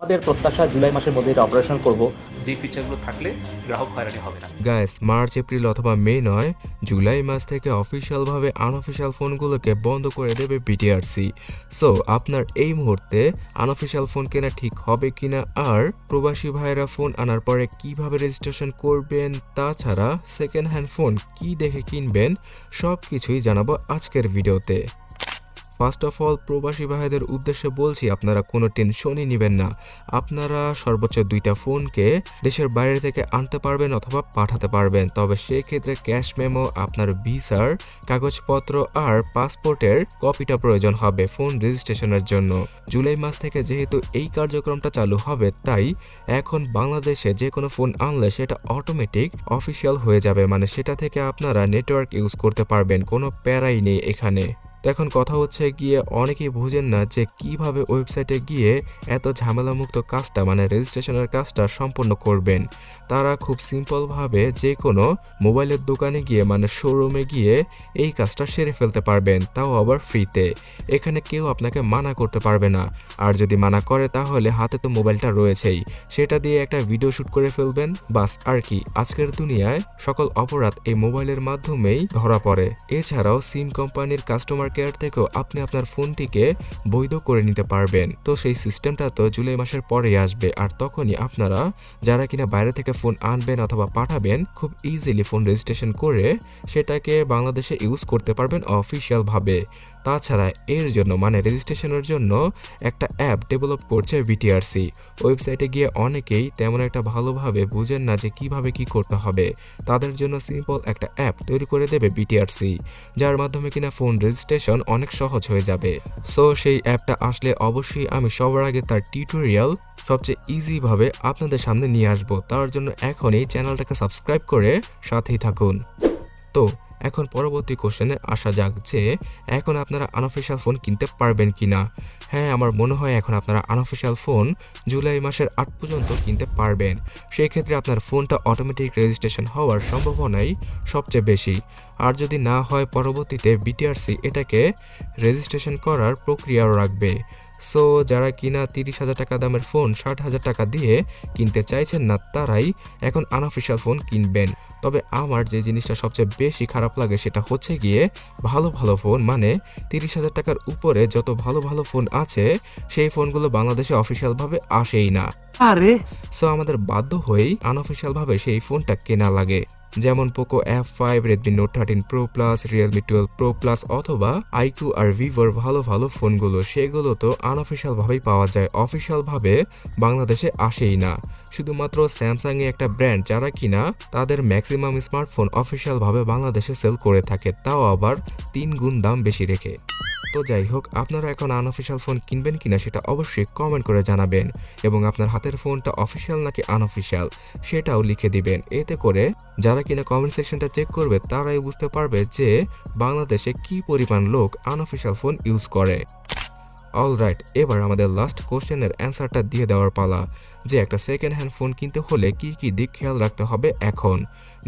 আমাদের প্রত্যাশা জুলাই মাসের মধ্যে এটা অপারেশন করব। যে ফিচারগুলো থাকলে গ্রাহক হয়রানি হবে না। গাইস মার্চ এপ্রিল অথবা মে নয় জুলাই মাস থেকে অফিসিয়ালভাবে আনঅফিসিয়াল ফোনগুলোকে বন্ধ করে দেবে বিটিআরসি সো আপনার এই মুহূর্তে আনঅফিসিয়াল ফোন কেনা ঠিক হবে কিনা আর প্রবাসী ভাইয়েরা ফোন আনার পরে কীভাবে রেজিস্ট্রেশন করবেন তাছাড়া সেকেন্ড হ্যান্ড ফোন কি দেখে কিনবেন সব কিছুই জানাব আজকের ভিডিওতে ফার্স্ট অফ অল প্রবাসী ভাইদের উদ্দেশ্যে বলছি, আপনারা কোনো টেনশনই নেবেন না। আপনারা সর্বোচ্চ দুইটা ফোনকে দেশের বাইরে থেকে আনতে পারবেন অথবা পাঠাতে পারবেন। তবে সেক্ষেত্রে ক্যাশ মেমো আপনার ভিসার কাগজপত্র আর পাসপোর্টের কপিটা প্রয়োজন হবে ফোন রেজিস্ট্রেশনের জন্য। জুলাই মাস থেকে যেহেতু এই কার্যক্রমটা চালু হবে, তাই এখন বাংলাদেশে যে কোনো ফোন আনলে সেটা অটোমেটিক অফিসিয়াল হয়ে যাবে। মানে সেটা থেকে আপনারা নেটওয়ার্ক ইউজ করতে পারবেন, কোনো প্যারাই নেই এখানে। তো এখন কথা হচ্ছে গিয়ে অনেকেই বুঝেন না যে কীভাবে ওয়েবসাইটে গিয়ে এত ঝামেলামুক্ত কাজটা মানে রেজিস্ট্রেশনের কাজটা সম্পন্ন করবেন। তারা খুব সিম্পলভাবে যে কোনো মোবাইলের দোকানে গিয়ে মানে শোরুমে গিয়ে এই কাজটা সেরে ফেলতে পারবেন, তাও আবার ফ্রিতে। এখানে কেউ আপনাকে মানা করতে পারবে না। আর যদি মানা করে, তাহলে হাতে তো মোবাইলটা রয়েছেই। সেটা দিয়ে একটা ভিডিও শ্যুট করে ফেলবেন, বাস, আর কি। আজকের দুনিয়ায় সকল অপরাধ এই মোবাইলের মাধ্যমেই ধরা পড়ে। এছাড়াও সিম কোম্পানির কাস্টমার কেয়ার থেকেও আপনি আপনার ফোনটিকে বৈধ করে নিতে পারবেন। তো সেই সিস্টেমটা তো জুলাই মাসের পরেই আসবে। আর তখনই আপনারা যারা কিনা বাইরে থেকে ফোন আনবেন অথবা পাঠাবেন, খুব ইজিলি ফোন রেজিস্ট্রেশন করে সেটাকে বাংলাদেশে ইউজ করতে পারবেন অফিসিয়ালভাবে তাছাড়া এর জন্য মানে রেজিস্ট্রেশনের জন্য একটা অ্যাপ ডেভেলপ করছে বিটিআরসি ওয়েবসাইটে গিয়ে অনেকেই তেমন একটা ভালোভাবে বুঝেন না যে কীভাবে কি করতে হবে। তাদের জন্য সিম্পল একটা অ্যাপ তৈরি করে দেবে বিটিআরসি যার মাধ্যমে কিনা ফোন রেজিস্ট্রেশন অনেক সহজ হয়ে যাবে। সো সেই অ্যাপটা আসলে অবশ্যই আমি সবার আগে তার টিউটোরিয়াল সবচেয়ে ইজিভাবে আপনাদের সামনে নিয়ে আসব। তার জন্য এখনই চ্যানেলটাকে সাবস্ক্রাইব করে সাথেই থাকুন। তো এখন পরবর্তী কোশ্চেনে আসা যাক যে, এখন আপনারা আনঅফিসিয়াল ফোন কিনতে পারবেন কি না হ্যাঁ আমার মনে হয় এখন আপনারা আনঅফিসিয়াল ফোন জুলাই মাসের আট পর্যন্ত কিনতে পারবেন। সেই ক্ষেত্রে আপনার ফোনটা অটোমেটিক রেজিস্ট্রেশন হওয়ার সম্ভাবনাই সবচেয়ে বেশি। আর যদি না হয়, পরবর্তীতে বিটিআরসি এটাকে রেজিস্ট্রেশন করার প্রক্রিয়াও রাখবে। সো যারা কিনা তিরিশ হাজার টাকা দামের ফোন ষাট হাজার টাকা দিয়ে কিনতে চাইছেন না, তারাই এখন আনঅফিসিয়াল ফোন কিনবেন। তবে আমার যে জিনিসটা সবচেয়ে বেশি খারাপ লাগে সেটা হচ্ছে গিয়ে ভালো ভালো ফোন মানে তিরিশ হাজার টাকার উপরে যত ভালো ভালো ফোন আছে, সেই ফোনগুলো বাংলাদেশে অফিসিয়ালভাবে আসেই না। আরে। সো আমাদের বাধ্য হয়েই আনঅফিসিয়ালভাবে সেই ফোনটা কেনা লাগে। যেমন Poco F five Redmi Note thirteen Pro Plus Realme twelve Pro Plus অথবা আইকিউ আর ভিভোর ভালো ভালো ফোনগুলো সেগুলো তো আনঅফিসিয়ালভাবেই পাওয়া যায়। অফিসিয়ালভাবে বাংলাদেশে আসেই না। শুধুমাত্র স্যামসাং এ একটা ব্র্যান্ড যারা কিনা তাদের ম্যাক্সিমাম স্মার্টফোন অফিসিয়ালভাবে বাংলাদেশে সেল করে থাকে, তাও আবার তিন গুণ দাম বেশি রেখে। তো যাই হোক আপনারা এখন আনঅফিসিয়াল ফোন কিনবেন কিনা সেটা অবশ্যই কমেন্ট করে জানাবেন এবং আপনার হাতের ফোনটা অফিসিয়াল নাকি আনঅফিসিয়াল সেটাও লিখে দিবেন। এতে করে যারা কিনা কমেন্ট সেকশনটা চেক করবে, তারাই বুঝতে পারবে যে বাংলাদেশে কি পরিমাণ লোক আনঅফিসিয়াল ফোন ইউজ করে। অলরাইট এবার আমাদের লাস্ট কোশ্চেনের অ্যান্সারটা দিয়ে দেওয়ার পালা, যে একটা সেকেন্ড হ্যান্ড ফোন কিনতে হলে কি কি দিক খেয়াল রাখতে হবে এখন?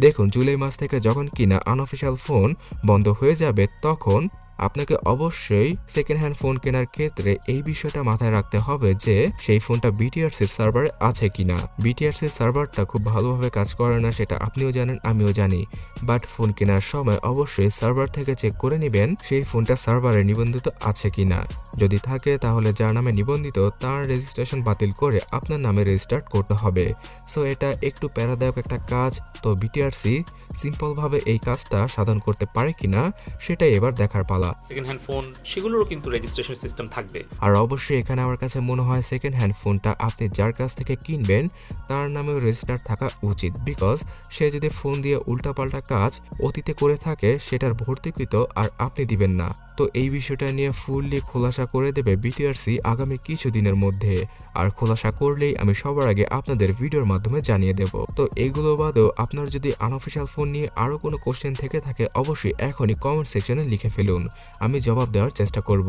দেখুন, জুলাই মাস থেকে যখন কিনা আনঅফিসিয়াল ফোন বন্ধ হয়ে যাবে, তখন আপনাকে অবশ্যই সেকেন্ড হ্যান্ড ফোন কেনার ক্ষেত্রে এই বিষয়টা মাথায় রাখতে হবে যে সেই ফোনটা বিটিআরসির সার্ভারে আছে কিনা। বিটিআরসির সার্ভারটা খুব ভালোভাবে কাজ করে না, সেটা আপনিও জানেন, আমিও জানি। বাট ফোন কেনার সময় অবশ্যই সার্ভার থেকে চেক করে নেবেন সেই ফোনটা সার্ভারে নিবন্ধিত আছে কিনা। যদি থাকে, তাহলে যার নামে নিবন্ধিত, তার রেজিস্ট্রেশন বাতিল করে আপনার নামে রেজিস্টার্ড করতে হবে। সো এটা একটু প্যারাদায়ক একটা কাজ। তো বিটিআরসি সিম্পলভাবে এই কাজটা সাধন করতে পারে কিনা, সেটাই এবার দেখার পালা। সেকেন্ড হ্যান্ড ফোন সেগুলোরও কিন্তু রেজিস্ট্রেশন সিস্টেম থাকবে। আর অবশ্যই এখানে আমার কাছে মনে হয় সেকেন্ড হ্যান্ড ফোনটা আপনি যার কাছ থেকে কিনবেন তার নামেও রেজিস্টার থাকা উচিত। বিকজ সে যদি ফোন দিয়ে উল্টাপাল্টা কাজ অতীতে করে থাকে সেটার ভর্তিকৃত আর আপনি দিবেন না। তো এই বিষয়টা নিয়ে ফুললি খোলাসা করে দেবে বিটিআরসি আগামী কিছুদিনের মধ্যে। আর খোলাসা করলেই আমি সবার আগে আপনাদের ভিডিওর মাধ্যমে জানিয়ে দেব। তো এগুলো বাদেও আপনার যদি আনঅফিসিয়াল ফোন নিয়ে আরও কোনো কোশ্চেন থেকে থাকে, অবশ্যই এখনই কমেন্ট সেকশনে লিখে ফেলুন। আমি জবাব দেওয়ার চেষ্টা করব।